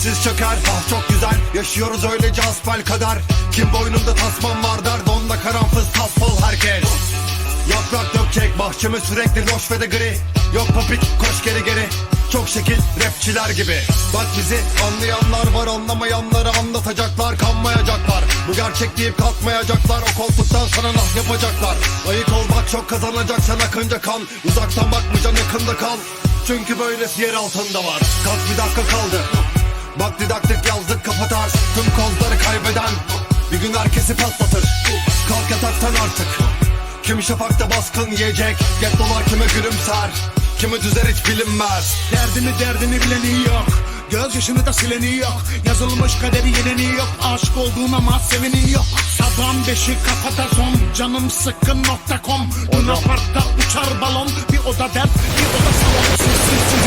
Siz çöker, ah çok güzel. Yaşıyoruz öylece asfal kadar. Kim boynunda tasman var der tasfol herkes Dökecek bahçemi sürekli loş ve de gri. Yok popik koş geri geri. Çok şekil rapçiler gibi. Bak bizi anlayanlar var anlamayanları anlatacaklar Kanmayacaklar. Bu gerçek deyip kalkmayacaklar. O koltuktan sana nah yapacaklar. Ayık ol bak çok kazanacaksan akınca kan Uzaktan bakmayacaksın yakında kal. Çünkü böylesi yer altında var. Kalk bir dakika kaldı. Bak didaktik yazdık kapatar. Tüm kozları kaybeden Bir gün herkesi patlatır. Kalk yataktan artık Kim şafakta baskın yiyecek? Gettolar kime gülümser? Kimi düzer hiç bilinmez Derdini derdini bileni yok. Göz yaşını da sileni yok. Yazılmış kaderi yeneni yok. Aşık olduğun ama seveni yok. Sabahın beşi kafada son. Canım sıkkın nokta com. Luna Park'ta uçar balon. Bir oda dert bir oda salon. Sessiz